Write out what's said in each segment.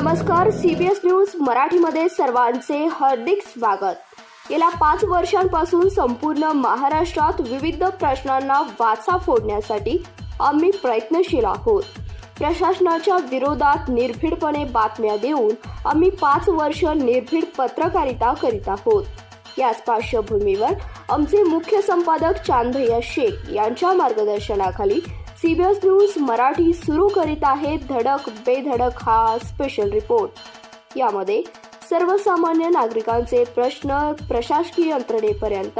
नमस्कार C B S news मराठीमध्ये सर्वांचे हार्दिक स्वागत. गेल्या पाच वर्षांपासून संपूर्ण महाराष्ट्रात विविध प्रश्नांना वाचा फोडण्यासाठी आम्ही प्रयत्नशील आहोत. प्रशासनाच्या विरोधात निर्भीडपणे बातम्या देऊन आम्ही पाच वर्ष निर्भीड पत्रकारिता करीत आहोत. याच पार्श्वभूमीवर आमचे मुख्य संपादक चांदभैया शेख यांच्या मार्गदर्शनाखाली सीबीएस न्यूज मराठी सुरू करीत आहे धडक बेधडक हा स्पेशल रिपोर्ट यामध्ये सर्वसामान्य नागरिकांचे प्रश्न प्रशासकीय यंत्रणेपर्यंत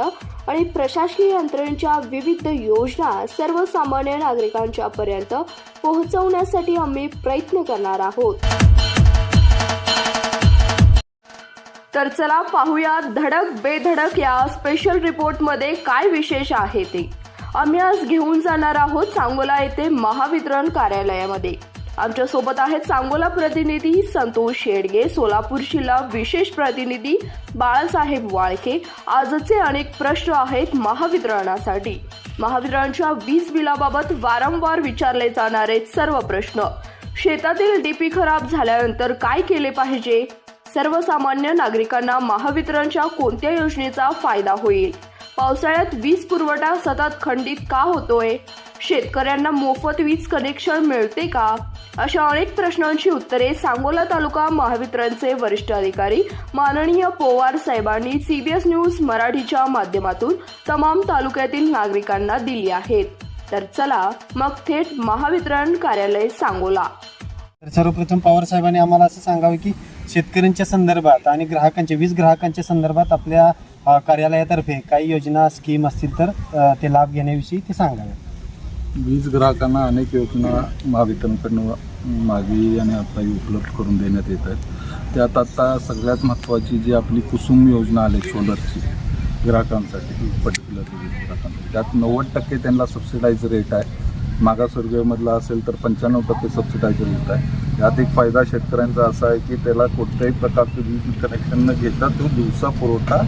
आणि प्रशासकीय यंत्रणेच्या विविध योजना सर्वसामान्य नागरिकांच्या पर्यंत पोहोचवण्यासाठी आम्ही प्रयत्न करणार आहोत. तर चला पाहूया धडक बेधडक या स्पेशल रिपोर्टमध्ये काय विशेष आहे ते. आम्ही आज घेऊन जाणार आहोत सांगोला येथे महावितरण कार्यालयामध्ये. आमच्यासोबत आहेत सांगोला प्रतिनिधी संतोष शेडगे सोलापूर जिल्हा विशेष प्रतिनिधी बाळासाहेब वाळके. आजचे अनेक प्रश्न आहेत महावितरणासाठी. महावितरणच्या वीज बिलाबाबत वारंवार विचारले जाणारे सर्व प्रश्न. शेतातील डीपी खराब झाल्यानंतर काय केले पाहिजे? सर्वसामान्य नागरिकांना महावितरणच्या कोणत्या योजनेचा फायदा होईल? पावसाळ्यात वीज पुरवठा सतत खंडित का होतोय? शेतकऱ्यांना मोफत वीज कनेक्शन मिळते का? अशा अनेक प्रश्नांची उत्तरे सांगोला तालुका महावितरणचे वरिष्ठ अधिकारी माननीय पोवार साहेबांनी सीबीएस न्यूज मराठीच्या माध्यमातून तमाम तालुक्यातील नागरिकांना दिली आहेत. तर चला मग थेट महावितरण कार्यालय सांगोला. तर सर्वप्रथम पवार साहेबांनी आम्हाला असं सांगावं की शेतकऱ्यांच्या संदर्भात आणि ग्राहकांच्या वीज ग्राहकांच्या संदर्भात आपल्या अ, कार्यालयातर्फे काही योजना स्कीम असतील तर अ, ते लाभ घेण्याविषयी ते सांगावे. वीज ग्राहकांना अनेक योजना महावितरणकडनं मागे आणि आताही उपलब्ध करून देण्यात येत आहेत. त्यात आता सगळ्यात महत्त्वाची जी आपली कुसुम योजना आली सोलरची ग्राहकांसाठी पर्टिक्युलर वीज ग्राहकांसाठी त्यात नव्वद टक्के त्यांना सबसिडाईज रेट आहे. मागासवर्गीयमधला असेल तर पंच्याण्णव टक्के सबसिडाईज रेट आहे. यात एक फायदा शेतकऱ्यांचा असा आहे की त्याला कोणत्याही प्रकारचं वीज कनेक्शन न घेता तो दिवसा पुरवठा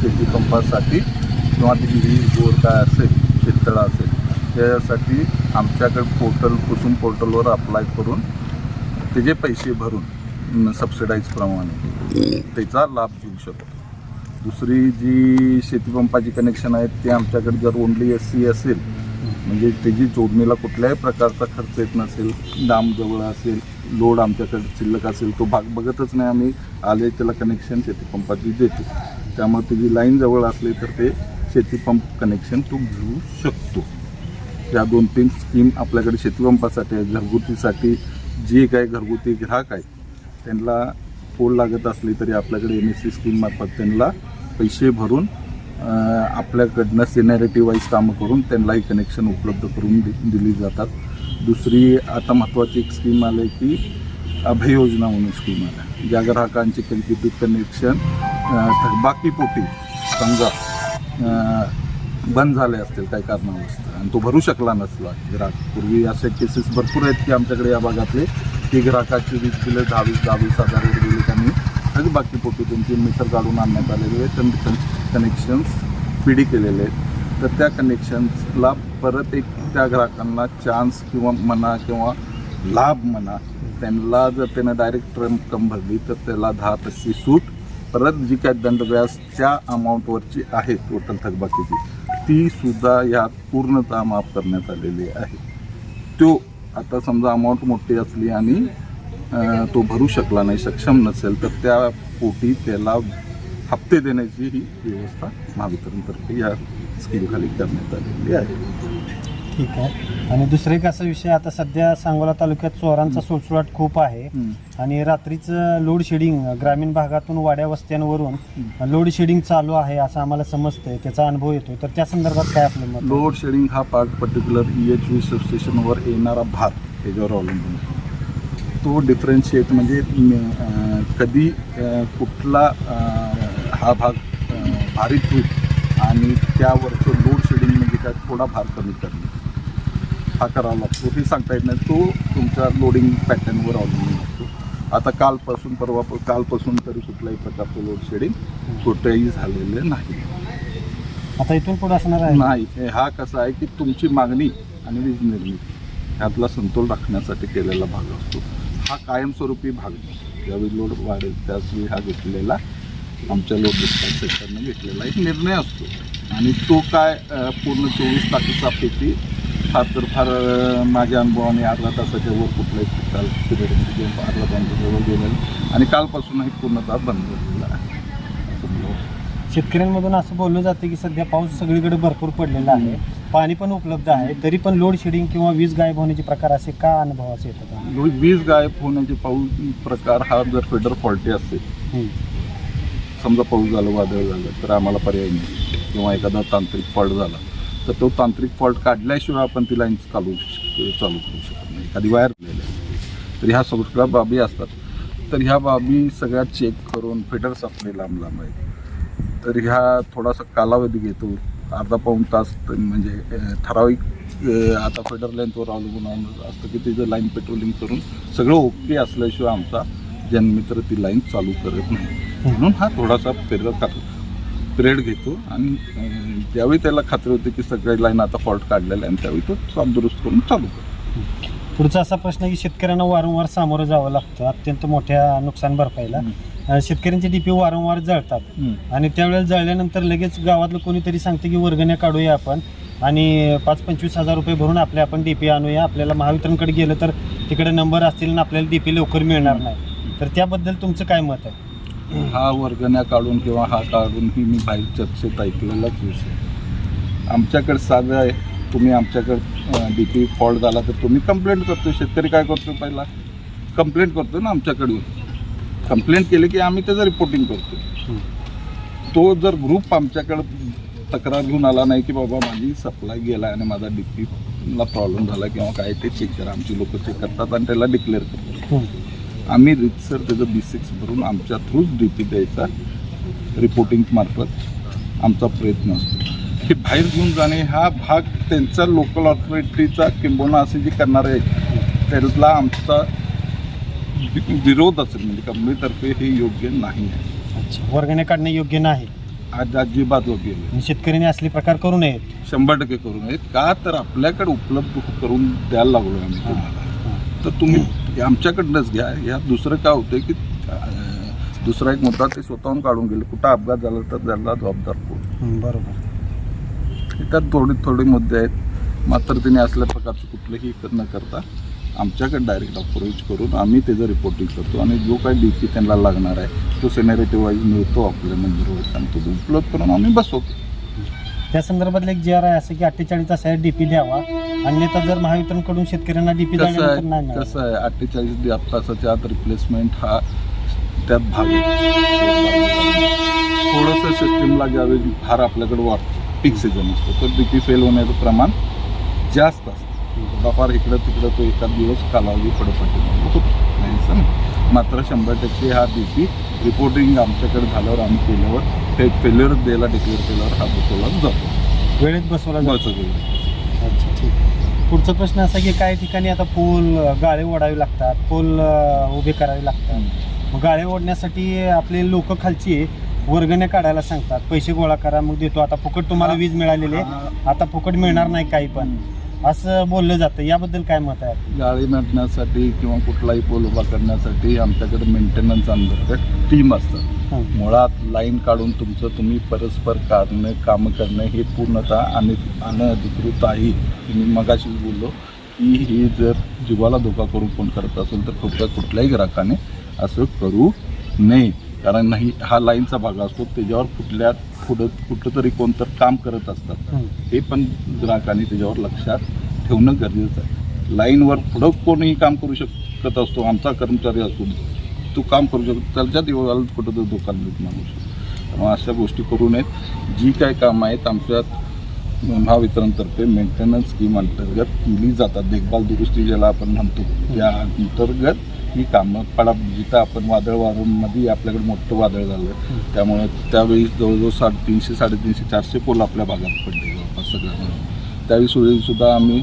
शेती पंपासाठी किंवा त्याची वीज बोर काय असेल शेततळा असेल त्यासाठी आमच्याकडे पोर्टल कुसुम पोर्टलवर अप्लाय करून त्याचे पैसे भरून सबसिडाईज प्रमाणे त्याचा लाभ घेऊ शकतो. दुसरी जी शेतीपंपाची कनेक्शन आहेत ते आमच्याकडे जर ओनली एस सी असेल म्हणजे त्याची जोडणीला कुठल्याही प्रकारचा खर्च येत नसेल दाम जवळ असेल लोड आमच्याकडे शिल्लक असेल तो भाग बघतच नाही आम्ही आले त्याला कनेक्शन शेतीपंपाची देतो. त्यामुळे तुझी लाईन जवळ असली तर ते शेतीपंप कनेक्शन तो घेऊ शकतो. या दोन तीन स्कीम आपल्याकडे शेतीपंपासाठी आहे घरगुतीसाठी जे काही घरगुती ग्राहक आहेत त्यांना पोल लागत असली तरी आपल्याकडे एन एस सी स्कीममार्फत त्यांना पैसे भरून आपल्याकडनं सिनॅरिटी वाईज कामं करून त्यांनाही कनेक्शन उपलब्ध करून दि दिली जातात. दुसरी आता महत्त्वाची एक स्कीम आली आहे की अभय योजना म्हणून स्कीम आल्या. ज्या ग्राहकांचे काही विद्युत कनेक्शन अं, थकबाकीपोटी समजा बंद झाले असतील काही कारणावरच आणि तो भरू शकला नसला. ग्राहक पूर्वी असे केसेस भरपूर आहेत की आमच्याकडे या भागातले की ग्राहकाची वीज बिलं दहावीस दहावीस हजार दिली त्यांनी. थकबाकीपोटी त्यांची मीटर काढून आणण्यात आलेले आहेत. त्यांनी कनेक्शन्स पिढी केलेले आहेत. तर त्या कनेक्शन्सला परत एक त्या ग्राहकांना चान्स किंवा म्हणा किंवा लाभ म्हणा त्यांना जर त्यानं डायरेक्ट रक्कम भरली तर त्याला दहा टक्के सूट परत जी काय दंडव्याजच्या त्या अमाऊंटवरची आहे टोटल थकबाकीची ती सुद्धा यात पूर्णतः माफ करण्यात आलेली आहे. तो आता समजा अमाऊंट मोठी असली आणि तो भरू शकला नाही सक्षम नसेल तर त्या पोटी त्याला हप्ते देण्याची ही व्यवस्था महावितरणतर्फे या स्कीमखाली करण्यात आलेली आहे. ठीक आहे. आणि दुसरं एक असा विषय आता सध्या सांगोला तालुक्यात चोरांचा सुळसुळाट खूप आहे. आणि रात्रीचं लोड शेडिंग ग्रामीण भागातून वाड्या वस्त्यांवरून लोड शेडिंग चालू आहे असं आम्हाला समजतंय. त्याचा अनुभव येतो तर त्या संदर्भात काय आपलं मत? लोड शेडिंग हा part particular E H V सबस्टेशनवर येणारा भार त्याच्यावर अवलंबून. तो डिफरन्शिएट म्हणजे कधी कुठला हा भाग भारित होईल आणि त्यावरचं लोड शेडिंग म्हणजे काय थोडा भार कमी करणे. हा करावा लागतो हे सांगता येत नाही. तो तुमच्या लोडिंग पॅटर्नवर अवलंबून असतो. आता कालपासून परवा कालपासून तरी कुठल्याही प्रकारचं लोड शेडिंग कुठेही झालेलं नाही. आता इथून पुढे असणार आहे? नाही. हे कसा आहे की तुमची मागणी आणि वीज निर्मिती ह्यातला समतोल राखण्यासाठी केलेला भाग असतो. हा कायमस्वरूपी भाग नसतो. ज्यावेळी लोड वाढेल त्याचवेळी हा घेतलेला आमच्या लोड डिस्पॅच सेक्टरनं घेतलेला एक निर्णय असतो. आणि तो काय पूर्ण चोवीस तासाचा पेटी फार तर फार माझ्या अनुभवाने अर्धा तासाच्या वर कुठलाही काल पिरियडमध्ये अर्धा तासाच्या गेलेला. आणि कालपासूनही पूर्णतः बंद झालेला आहे. शेतकऱ्यांमधून असं बोललं जातं की सध्या पाऊस सगळीकडे भरपूर पडलेला आहे. पाणी पण उपलब्ध आहे. तरी पण लोड शेडिंग किंवा वीज गायब होण्याचे प्रकार असे का अनुभवास येतात? वीज गायब होण्याचे पाऊस प्रकार हा जर फेडर फॉल्टी असेल. समजा पाऊस झालं वादळ झालं तर आम्हाला पर्याय नाही. किंवा एखादा तांत्रिक फॉल्ट झाला तर तो तांत्रिक फॉल्ट काढल्याशिवाय आपण ती लाईन चालू श- चालू करू शकत नाही. एखादी वायर असते तर ह्या सगळ्या बाबी असतात. तर ह्या बाबी सगळ्या चेक करून फिटर्स आपले लांब लांब आहेत. तर ह्या थोडासा कालावधी घेतो. अर्धा पाऊण तास म्हणजे ठराविक आता फेडर लेंथवर अवलंबून असतं की तिचं लाईन पेट्रोलिंग करून सगळं ओके असल्याशिवाय आमचा जनमित्र ती लाईन चालू करत नाही. म्हणून हा थोडासा पिरियड पिरियड घेतो आणि अं, त्यावेळी त्याला खात्री होते की सगळ्या लाईन आता फॉल्ट काढलेला आहे आणि त्यावेळी तो साफ दुरुस्त करून चालू करतो पुढचा असा प्रश्न की शेतकऱ्यांना वारंवार सामोरं जावं लागतं अत्यंत मोठ्या नुकसान भरपाईला. शेतकऱ्यांचे डीपी वारंवार जळतात. आणि त्यावेळेला जळल्यानंतर लगेच गावातलं कोणीतरी सांगते की वर्गण्या काढूया आपण आणि पाच पंचवीस हजार रुपये भरून आपले आपण डीपी आणूया. आपल्याला महावितरणकडे गेलं तर तिकडे नंबर असतील आणि आपल्याला डीपी लवकर मिळणार नाही. तर त्याबद्दल तुमचं काय मत आहे? हा वर्गण्या काढून किंवा हा काढून ही मी बाहेर चर्चेत ऐकलेलाच विषय. आमच्याकडे साधं आहे. तुम्ही आमच्याकडे डी पी फॉल्ट झाला तर तुम्ही कंप्लेंट करतो शेतकरी काय करतो पहिला? कंप्लेंट करतो ना आमच्याकडून कंप्लेंट केली की आम्ही त्याचं रिपोर्टिंग करतो तो जर ग्रुप आमच्याकडे तक्रार घेऊन आला नाही की बाबा माझी सप्लाय गेला आणि माझा डी पीला प्रॉब्लेम झाला किंवा काय ते चेक करा. आमची लोक चेक करतात आणि त्याला डिक्लेअर करतात. आम्ही रितसर त्याचं बी सिक्स भरून आमच्या थ्रूच डी पी द्यायचा रिपोर्टिंग मार्फत आमचा प्रयत्न. असतो हे बाहेर घेऊन जाणे हा भाग त्यांचा लोकल ऑथॉरिटीचा किंबहुना असे जे करणारे त्याला आमचा विरोध असेल म्हणजे कंपनीतर्फे हे योग्य नाही आहे. अच्छा वर्गण्या काढणं योग्य नाही. आज अजिबात योग्य नाही. आणि शेतकऱ्यांनी असले प्रकार करू नयेत. शंभर टक्के करू नयेत. का तर आपल्याकडे उपलब्ध करून द्यायला लागलो आम्ही तुम्हाला. तर तुम्ही आमच्याकडनंच घ्या. या दुसरं काय होतं की दुसरा एक मुद्दा ते स्वतःहून काढून गेले. कुठं अपघात झाला तर त्याला जबाबदार कोण? हं, बरोबर त्यात थोडे थोडे मुद्दे आहेत. मात्र तिने असल्या प्रकारचं कुठलंही न करता आमच्याकडे डायरेक्ट अप्रोच करून आम्ही त्याचं रिपोर्टिंग करतो आणि जो काही डी पी त्यांना लागणार आहे तो सेनेरेटिव्ह वाईज मिळतो आपल्या मंजुरीवर आणि तो उपलब्ध करून आम्ही बसवतो. त्या संदर्भातलं एक जी आर आहे असं की अठ्ठेचाळीस तासाचा डीपी द्यावा. अन्यथा जर महावितरणकडून शेतकऱ्यांना डीपी कसं आहे? कसं आहे? अठ्ठेचाळीस तासाच्या आत रिप्लेसमेंट हा त्यात भाग थोडंसं सिस्टीमला ज्यावेळी भार आपल्याकडे वाटतो पीक सीझन असतो तर बीपी फेल होण्याचं प्रमाण जास्त असतं. थोडाफार इकडं तिकडं तो एका दिवस कालावधी होतो नाही असं नाही. मात्र शंभर टक्के हा बीपी रिपोर्टिंग आमच्याकडे झाल्यावर आम्ही केल्यावर ते फेल्युअर द्यायला डिक्लेअर केल्यावर हा बसवला जातो. वेळेत बसवला जातो. बसवतो अच्छा ठीक. पुढचा प्रश्न असा की काही ठिकाणी आता पूल गाळे ओढावे लागतात पूल उभे करावे लागतात. मग गाळे ओढण्यासाठी आपले लोक खालची वर्गण्या काढायला सांगतात. पैसे गोळा करा मग देतो. आता फुकट तुम्हाला वीज मिळालेली आहे. आता फुकट मिळणार नाही काही पण. असं बोललं जातं. याबद्दल काय मत आहे? गाळी मांडण्यासाठी किंवा कुठलाही पूल उभा करण्यासाठी आमच्याकडे मेंटेनन्स अंतर्गत टीम असतात. हं. मुळात लाईन काढून तुमचं तुम्ही परस्पर काढणं कामं करणं हे पूर्णतः आणि अनधिकृत आहे. मी मगाशीच बोललो की ही जर जीवाला धोका करून कोण करत असेल तर कृपया कुठल्याही ग्राहकाने असं करू नये. कारण नाही हा लाईनचा भाग असतो त्याच्यावर कुठल्या पुढं कुठंतरी कोणतं काम करत असतात. हं. पण ग्राहकांनी त्याच्यावर लक्षात ठेवणं गरजेचं आहे. लाईनवर पुढं कोणीही काम करू शकत असतो आमचा कर्मचारी असतो तो काम करू शकतो. त्याच्या दिवसाला कुठं तर निर्माण होऊ शकतो. त्यामुळे अशा गोष्टी करू नयेत. जी काय कामं आहेत आमच्या महावितरणतर्फे मेंटेनन्स स्कीम अंतर्गत केली जातात. देखभाल दुरुस्ती ज्याला आपण म्हणतो त्या अंतर्गत ही कामं पडा जिथं आपण वादळ वारूमध्ये आपल्याकडे मोठं वादळ झालं त्यामुळे त्यावेळी जवळजवळ साडेतीनशे साडेतीनशे चारशे पोल आपल्या भागात पडले जवळपास सगळ्या त्यावेळी सुद्धा सुद्धा आम्ही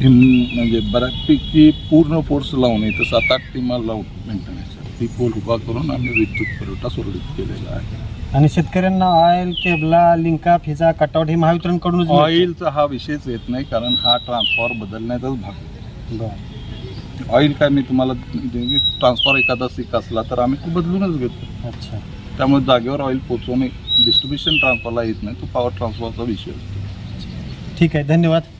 हिम- म्हणजे बऱ्यापैकी पूर्ण फोर्स लावून इथं सात आठ टीमा लावून मेंटेनन्स ती पोल उभा करून आम्ही विद्युत पुरवठा सुरळीत केलेला आहे. आणि शेतकऱ्यांना ऑइल केबला लिंका फिजा कटआउट हे महावितरणकडूनच मिळतं. ऑइलचा हा विषयच येत नाही कारण हा ट्रान्सफॉर बदलण्याचाच भाग ऑइल काय मी तुम्हाला ट्रान्सफर एखादा सीक असला तर आम्ही तो बदलूनच घेतो. अच्छा. त्यामुळे जागेवर ऑइल पोचवणे डिस्ट्रीब्युशन ट्रान्सफरला येत नाही तो पॉवर ट्रान्सफरचा विषय असतो. ठीक आहे धन्यवाद.